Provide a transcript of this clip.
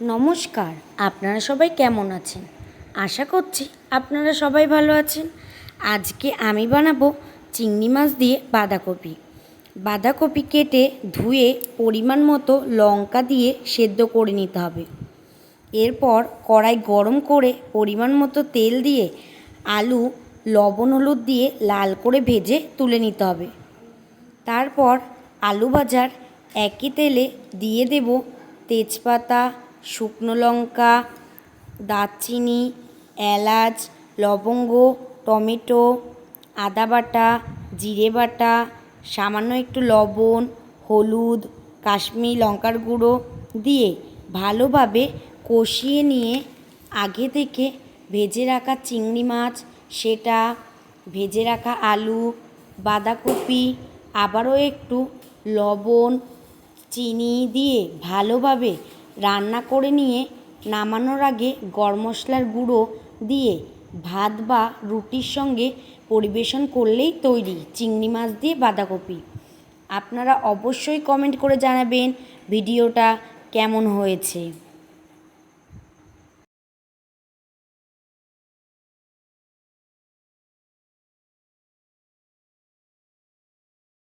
নমস্কার, আপনারা সবাই কেমন আছেন? আশা করছি আপনারা সবাই ভালো আছেন। আজকে আমি বানাবো চিংড়ি মাছ দিয়ে বাঁধাকপি। বাঁধাকপি কেটে ধুয়ে পরিমাণ মতো লঙ্কা দিয়ে সেদ্ধ করে নিতে হবে। এরপর কড়াই গরম করে পরিমাণ মতো তেল দিয়ে আলু, লবণ, হলুদ দিয়ে লাল করে ভেজে তুলে নিতে হবে। তারপর আলু ভাজার একই তেলে দিয়ে দেব তেজপাতা শুকনো লঙ্কা, দারচিনি, এলাচ, লবঙ্গ, টমেটো, আদা বাটা, জিরে বাটা, সামান্য একটু লবণ, হলুদ, কাশ্মীরি লঙ্কার গুঁড়ো দিয়ে ভালোভাবে কষিয়ে নিয়ে আগে থেকে ভেজে রাখা চিংড়ি মাছ, সেটা, ভেজে রাখা আলু, বাঁধাকপি, আবারও একটু লবণ, চিনি দিয়ে ভালোভাবে রান্না করে নিয়ে নামানোর আগে গরম মশলার গুঁড়ো দিয়ে ভাত বা রুটির সঙ্গে পরিবেশন করলেই তৈরি চিংড়ি মাছ দিয়ে বাঁধাকপি। আপনারা অবশ্যই কমেন্ট করে জানাবেন ভিডিওটা কেমন হয়েছে।